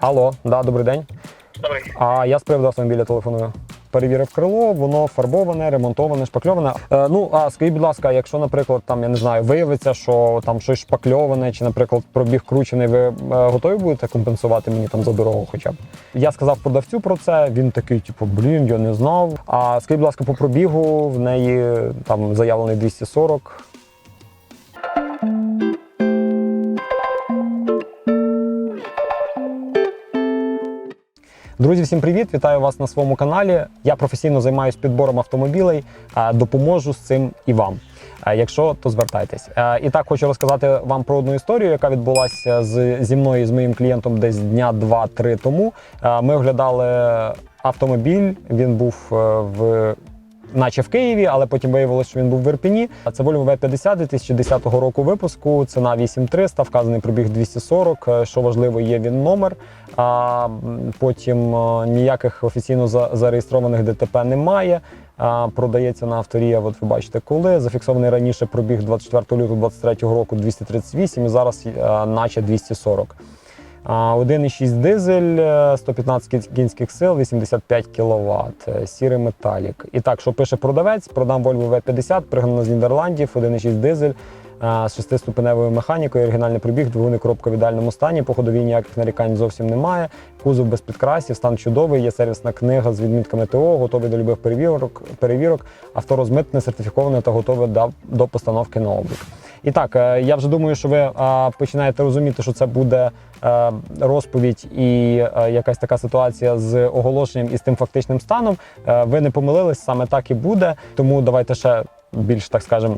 Алло, да, добрий день. Добрий. А я з приводу автомобіля телефоную. Перевірив крило, воно фарбоване, ремонтоване, шпакльоване. Е, ну а скажіть, будь ласка, якщо, наприклад, там я не знаю, виявиться, що там щось шпакльоване, чи, наприклад, пробіг кручений, ви е, готові будете компенсувати мені там за дорогу хоча б? Я сказав продавцю про це. Він такий, типу, блін, я не знав. А скажіть, будь ласка, по пробігу в неї там заявлений 240. Друзі, всім привіт! Вітаю вас на своєму каналі. Я професійно займаюся підбором автомобілей, допоможу з цим і вам. Якщо то звертайтесь. І так хочу розказати вам про одну історію, яка відбулася з, зі мною і з моїм клієнтом десь дня два-три тому. Ми оглядали автомобіль. Він був е, в наче в Києві, але потім виявилося, що він був в Ірпіні. Це Volvo V50 2010 року випуску. Ціна 8300, вказаний пробіг 240. Е, Що важливо, є він номер. А потім е, ніяких офіційно за- зареєстрованих ДТП немає. Продається на авторія. От ви бачите, коли зафіксований раніше пробіг 24 лютого 2023 року 238 і зараз е, наче 240. А, 1,6 дизель, е, 115 кінських сил, 85 кВт, е, сірий металік. І так, що пише продавець, продам Volvo V50, пригнано з Нідерландів, 1,6 дизель е, з 6-ступеневою механікою, оригінальний пробіг, двигуни коробка в ідеальному стані, по ходовій ніяких нарікань зовсім немає. Кузов без підкрасів, стан чудовий, є сервісна книга з відмітками ТО, готовий до любих перевірок, перевірок авто розмитне, сертифіковане та готове до, постановки на облік. І так, е, я вже думаю, що ви е, починаєте розуміти, що це буде е, розповідь і е, якась така ситуація з оголошенням і з тим фактичним станом. Е, Ви не помилились, саме так і буде. Тому давайте ще більш так скажемо.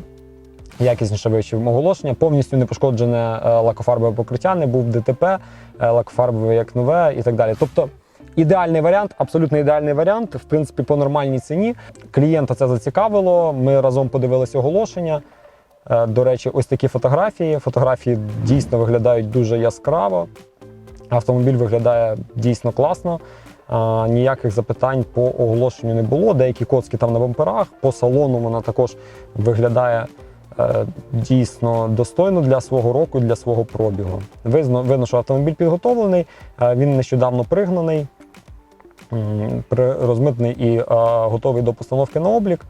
Якісніше вивчимо оголошення, повністю не пошкоджене е, лакофарбове покриття, не був ДТП, е, лакофарбове як нове і так далі. Тобто ідеальний варіант, абсолютно ідеальний варіант, в принципі, по нормальній ціні. Клієнта це зацікавило. Ми разом подивилися оголошення. Е, До речі, ось такі фотографії. Фотографії дійсно виглядають дуже яскраво. Автомобіль виглядає дійсно класно. Ніяких запитань по оголошенню не було. Деякі коцки там на бамперах. По салону вона також виглядає дійсно достойно для свого року, для свого пробігу. Видно, видно що автомобіль підготовлений, е, він нещодавно пригнаний, розмитний і е, готовий до постановки на облік.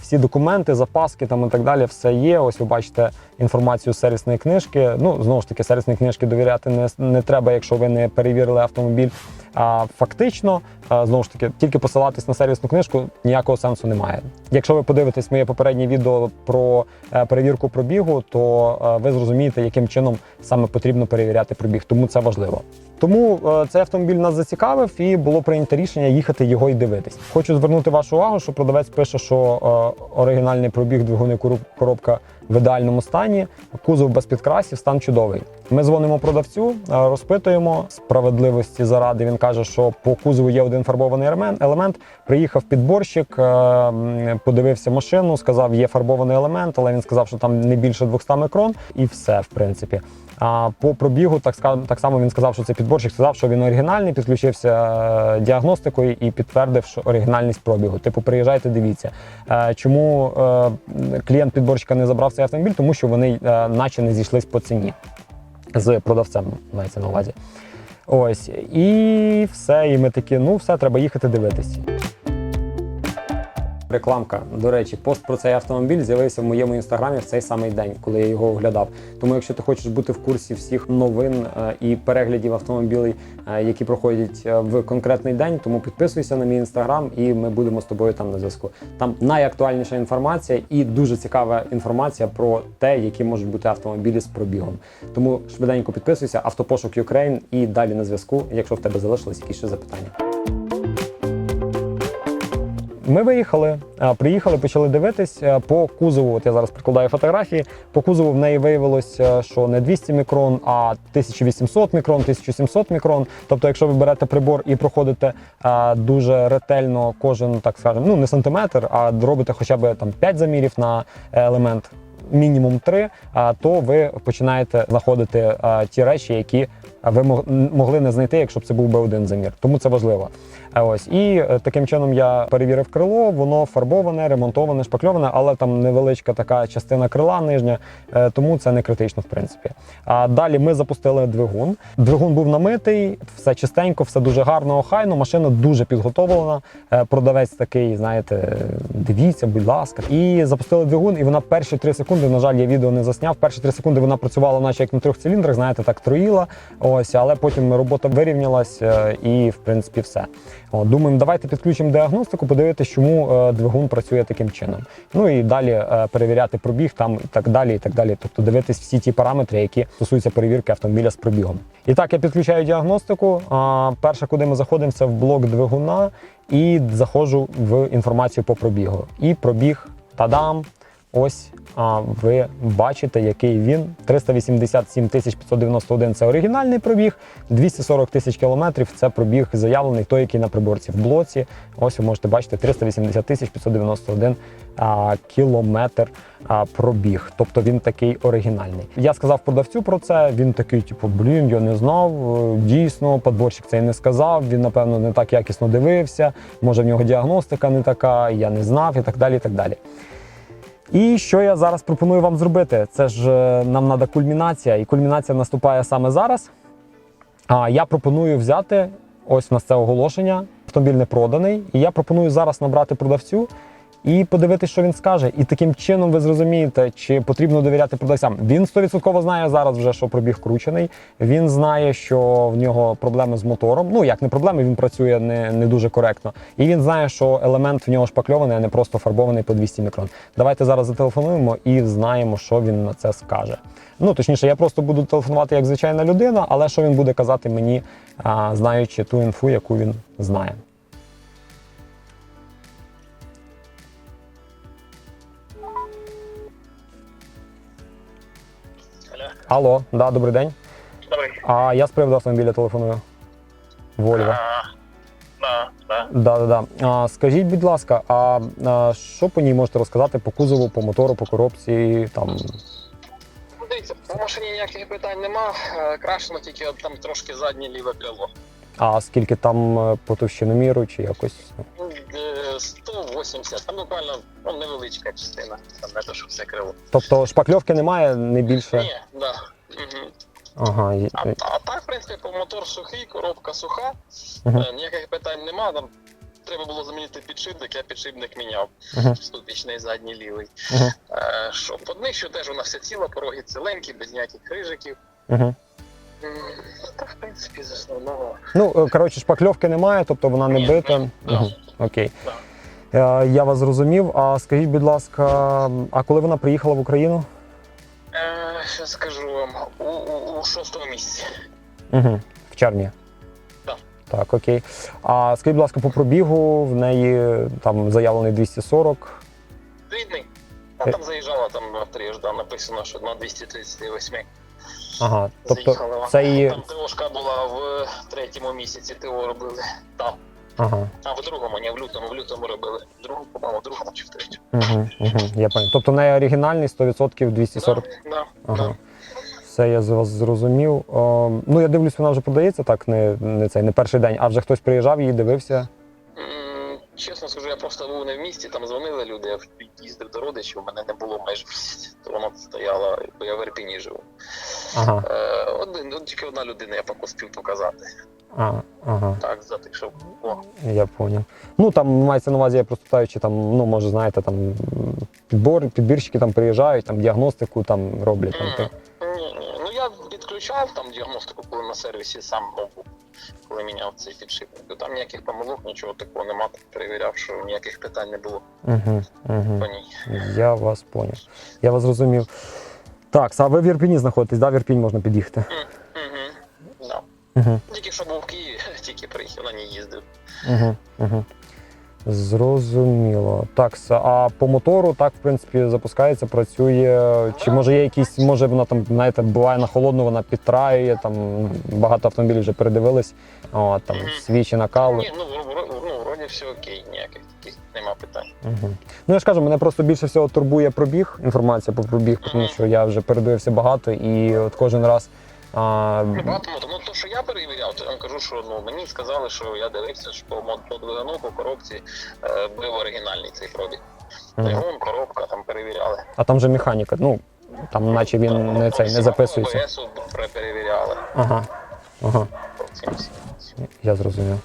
Всі документи, запаски там і так далі, все є. Ось ви бачите інформацію сервісної книжки. Ну, знову ж таки, сервісні книжки довіряти не, не треба, якщо ви не перевірили автомобіль. А фактично, знову ж таки, тільки посилатись на сервісну книжку ніякого сенсу немає. Якщо ви подивитесь моє попереднє відео про е, перевірку пробігу, то е, ви зрозумієте, яким чином саме потрібно перевіряти пробіг. Тому це важливо. Тому е, цей автомобіль нас зацікавив і було прийнято рішення їхати його і дивитись. Хочу звернути вашу увагу, що продавець пише, що е, оригінальний пробіг двигуни коробка в ідеальному стані, кузов без підкрасів, стан чудовий. Ми дзвонимо продавцю, е, розпитуємо справедливості заради. Він каже, що по кузову є один фарбований елемент. Приїхав підборщик, подивився машину, сказав, є фарбований елемент, але він сказав, що там не більше 200 мікрон, і все, в принципі. А по пробігу так так само він сказав, що це підборщик сказав, що він оригінальний, підключився е, діагностикою і підтвердив, що оригінальність пробігу. Типу, приїжджайте, дивіться. Е, Чому е, клієнт підборщика не забрав цей автомобіль? Тому що вони наче не зійшлись по ціні з продавцем, мається на увазі. Ось і все. І ми такі, ну все, треба їхати дивитись. Рекламка. До речі, пост про цей автомобіль з'явився в моєму інстаграмі в цей самий день, коли я його оглядав. Тому, якщо ти хочеш бути в курсі всіх новин е, і переглядів автомобілів, е, які проходять е, в конкретний день, тому підписуйся на мій інстаграм, і ми будемо з тобою там на зв'язку. Там найактуальніша інформація і дуже цікава інформація про те, які можуть бути автомобілі з пробігом. Тому швиденько підписуйся, автопошук Ukraine і далі на зв'язку, якщо в тебе залишились якісь ще запитання. Ми виїхали, приїхали, почали дивитись по кузову. От я зараз прикладаю фотографії. По кузову в неї виявилось, е, що не 200 мікрон, а 1800 мікрон, 1700 мікрон. Тобто, якщо ви берете прибор і проходите дуже ретельно кожен, так скажемо, ну не сантиметр, а робите хоча б там 5 замірів на елемент. Мінімум 3, то ви починаєте знаходити ті речі, які ви могли не знайти, якщо б це був би один замір. Тому це важливо. Ось і е, таким чином я перевірив крило. Воно фарбоване, ремонтоване, шпакльоване, але там невеличка така частина крила нижня, е, тому це не критично, в принципі. А далі ми запустили двигун. Двигун був намитий, все чистенько, все дуже гарно, охайно. Машина дуже підготовлена. Е, Продавець такий, знаєте, дивіться, будь ласка. І запустили двигун, і вона перші три секунди. На жаль, я відео не засняв. Перші три секунди вона працювала, наче як на трьох циліндрах, знаєте, так троїла. Ось, але потім робота вирівнялась і в принципі все. Думаємо, давайте підключимо діагностику, подивитися, чому е, двигун працює таким чином. Ну і далі е, перевіряти пробіг там і так далі. І так далі. Тобто дивитись всі ті параметри, які стосуються перевірки автомобіля з пробігом. І так, я підключаю діагностику. А, перше, куди ми заходимо, це в блок двигуна і заходжу в інформацію по пробігу. І пробіг тадам. Ось а, ви бачите, який він. 387 тисяч 591 – це оригінальний пробіг, 240 тисяч кілометрів це пробіг заявлений, той, який на приборці в блоці. Ось ви можете бачити 380 тисяч 591 а, кілометр а, пробіг. Тобто він такий оригінальний. Я сказав продавцю про це. Він такий, типу, блін, я не знав. е, Дійсно, подборщик цей не сказав. Він, напевно, не так якісно дивився. Може, в нього діагностика не така, я не знав і так далі. І так далі. І що я зараз пропоную вам зробити? Це ж е, нам треба кульмінація, і кульмінація наступає саме зараз. А я пропоную взяти ось у нас це оголошення. Автомобіль не проданий, і я пропоную зараз набрати продавцю і подивитися, що він скаже. І таким чином ви зрозумієте, чи потрібно довіряти продавцям. Він 100% знає зараз вже, що пробіг кручений. Він знає, що в нього проблеми з мотором. Ну як не проблеми, він працює не, не дуже коректно. І він знає, що елемент в нього шпакльований, а не просто фарбований по 200 мікрон. Давайте зараз зателефонуємо і знаємо, що він на це скаже. Ну точніше, я просто буду телефонувати як звичайна людина, але що він буде казати мені, знаючи ту інфу, яку він знає. Алло. Да, добрий день. Добрий. А я з приводу автомобіля телефоную. Вольво. Да, да. Да, да, да. Скажіть, будь ласка, а, а що по ній можете розказати по кузову, по мотору, по коробці? Там Ну, Дивіться, по машині ніяких питань нема. Е, Крашено тільки от там трошки заднє ліве крило. а скільки там е, по товщиноміру чи якось? Ну, е, 180, там буквально ну, невеличка частина, там не то, що все крило. Тобто шпакльовки немає, не більше. Ні, да. Угу. Ага. А, а так, в принципі, по мотор сухий, коробка суха, е, ніяких питань нема. Там треба було замінити підшипник, я підшипник міняв. Мгм. Ступічний задній лівий. Мгм. Е, що, по днищу теж у нас все ціло, пороги ціленькі, без ніяких крижиків. Угу. Та, в принципі, з основного. Ну, е, коротше, шпакльовки немає, тобто вона не Ні, бита. ні, Угу. Окей. Да. Е, Я вас зрозумів. А скажіть, будь ласка, а коли вона приїхала в Україну? Е, скажу вам, у, у, у шостому місці. Угу. В червні. Так. Так, окей. А скажіть, будь ласка, по пробігу в неї там заявлений 240. Рідний. А Е. там заїжджала, там трижда написано, що на 238 Ага, тобто заїхала. це її. Там ТОшка була в третьому місяці, ТО робили. Там. Ага. А в другому, ні, в лютому, в лютому робили. В другому, по-моєму, в другому чи в третьому. Угу, угу, я пам'ятаю. Тобто в неї оригінальний 100% 240. Да, да, Ага. да. Все, я з вас зрозумів. О, ну я дивлюсь, вона вже продається так, не, не цей, не перший день, а вже хтось приїжджав, її дивився. М, Чесно скажу, я просто був не в місті, там дзвонили люди, я їздив до родичів, у мене не було майже місяця, то вона стояла, бо я в Ірпіні живу. Ага. Е, один, от тільки одна людина, я поки спів показати. А, ага. Так, за тих, що о, Я поняв. Ну там мається на увазі, я просто питаю, чи там, ну може, знаєте, там підбор, підбірщики там приїжджають, там діагностику там роблять. Там. Ні, ні. Ну я підключав там діагностику, коли на сервісі сам був, коли міняв цей підшипник. Там ніяких помилок, нічого такого нема. Перевіряв, що ніяких питань не було Угу, угу. по ній. Я вас поняв. Я вас зрозумів. Так, а ви в Ірпіні знаходитесь, да? В Ірпінь можна під'їхати. Угу. Угу. Тільки що був в Києві, тільки приїхав, на ній їздив. Угу, угу. Зрозуміло. Так, а по мотору так, в принципі, запускається, працює. Чи може є якісь, може вона там, знаєте, буває на холодну, вона підтраює, там багато автомобілів вже передивились, о, там свічі накали. Ні, ну, ну вроді все окей, ніяких таких нема питань. Угу. Ну я ж кажу, мене просто більше всього турбує пробіг, інформація по пробіг, тому що я вже передивився багато і от кожен раз А, Ну, багато мото. Ну, то, що я перевіряв, то я вам кажу, що ну, мені сказали, що я дивився, що по, мод- по двигуну, по коробці е, був оригінальний цей пробіг. Двигун, коробка, там перевіряли. а там же механіка. Ну там, наче він не цей не записується. ОБС перевіряли. Ага. Ага. Я зрозумів.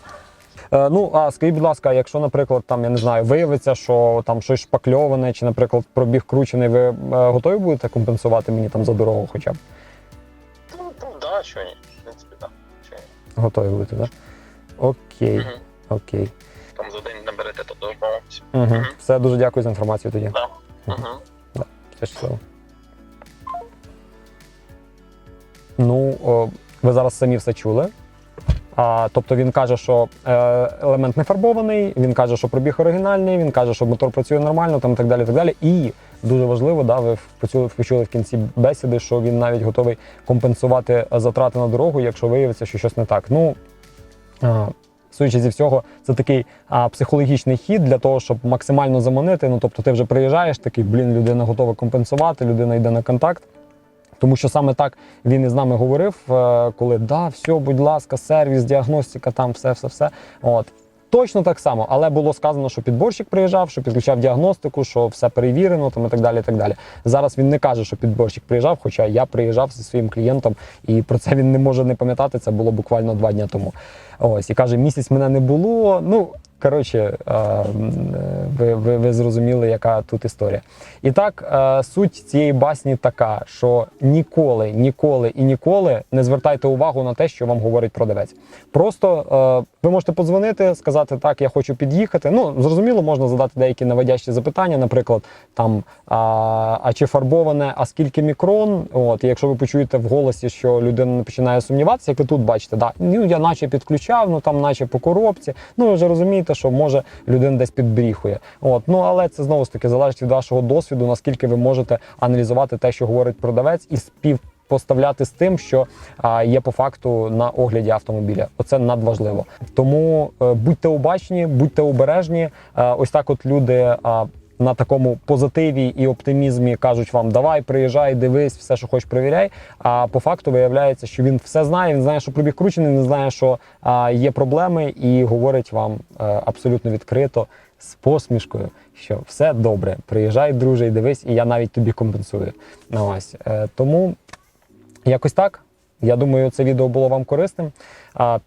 Е, ну, а скажіть, будь ласка, якщо, наприклад, там я не знаю, виявиться, що там щось шпакльоване, чи, наприклад, пробіг кручений, ви е, готові будете компенсувати мені там за дорогу хоча б? Ну, що ні. В принципі, да. Готові бути, так? Да? Окей, Угу. окей. Там за день наберете, то домовимося. Угу. Угу. Все, дуже дякую за інформацію тоді. Да. Угу. Все щасливо. Ну, о, ви зараз самі все чули. А, тобто він каже, що е, елемент не фарбований, він каже, що пробіг оригінальний, він каже, що мотор працює нормально, там так далі. так далі. І дуже важливо, да, ви почули, в кінці бесіди, що він навіть готовий компенсувати затрати на дорогу, якщо виявиться, що щось не так. Ну, а, судячи зі всього, це такий а, психологічний хід для того, щоб максимально заманити. Ну, тобто, ти вже приїжджаєш, такий, блін, людина готова компенсувати, людина йде на контакт. Тому що саме так він із нами говорив, е, коли да, все, будь ласка, сервіс, діагностика, там все, все, все. От. Точно так само, але було сказано, що підборщик приїжджав, що підключав діагностику, що все перевірено, там і так далі. і так далі. Зараз він не каже, що підборщик приїжджав, хоча я приїжджав зі своїм клієнтом, і про це він не може не пам'ятати. Це було буквально два дні тому. Ось і каже, місяць мене не було. Ну коротше, е, ви, ви, ви зрозуміли, яка тут історія. І так, е, суть цієї басні така, що ніколи, ніколи і ніколи не звертайте увагу на те, що вам говорить продавець. Просто е, ви можете подзвонити, сказати, так, я хочу під'їхати. Ну, зрозуміло, можна задати деякі наводящі запитання, наприклад, там а, а чи фарбоване, а скільки мікрон. От, якщо ви почуєте в голосі, що людина починає сумніватися, як ви тут бачите, да, ну я наче підключав, ну там наче по коробці. Ну ви вже розумієте, що може людина десь підбріхує. От, ну але це знову ж таки залежить від вашого досвіду, наскільки ви можете аналізувати те, що говорить продавець, і спів. Поставляти з тим, що а, є по факту на огляді автомобіля. Оце надважливо. Тому е, будьте обачні, будьте обережні. Е, ось так, от люди. А, на такому позитиві і оптимізмі кажуть вам, давай, приїжджай, дивись, все, що хочеш, перевіряй. А по факту виявляється, що він все знає. Він знає, що пробіг кручений, він знає, що а, є проблеми, і говорить вам е, абсолютно відкрито з посмішкою, що все добре. Приїжджай, друже, і дивись, і я навіть тобі компенсую. Ну, ось. Е, тому Якось так. Я думаю, це відео було вам корисним.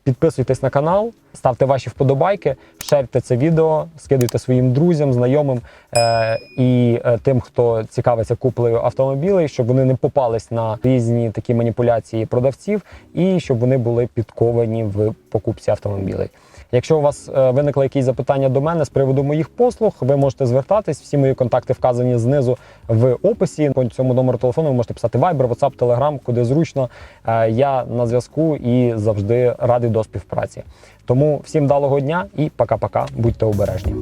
Підписуйтесь на канал, ставте ваші вподобайки, шерте це відео, скидуйте своїм друзям, знайомим е, і е, тим, хто цікавиться куплею автомобілей, щоб вони не попались на різні такі маніпуляції продавців, і щоб вони були підковані в покупці автомобілей. Якщо у вас е, виникли якісь запитання до мене з приводу моїх послуг, ви можете звертатись. Всі мої контакти вказані знизу в описі. По цьому номеру телефону ви можете писати Viber, WhatsApp, Telegram, куди зручно. Е, Я на зв'язку і завжди радий до співпраці. Тому всім далого дня і пока-пока. Будьте обережні.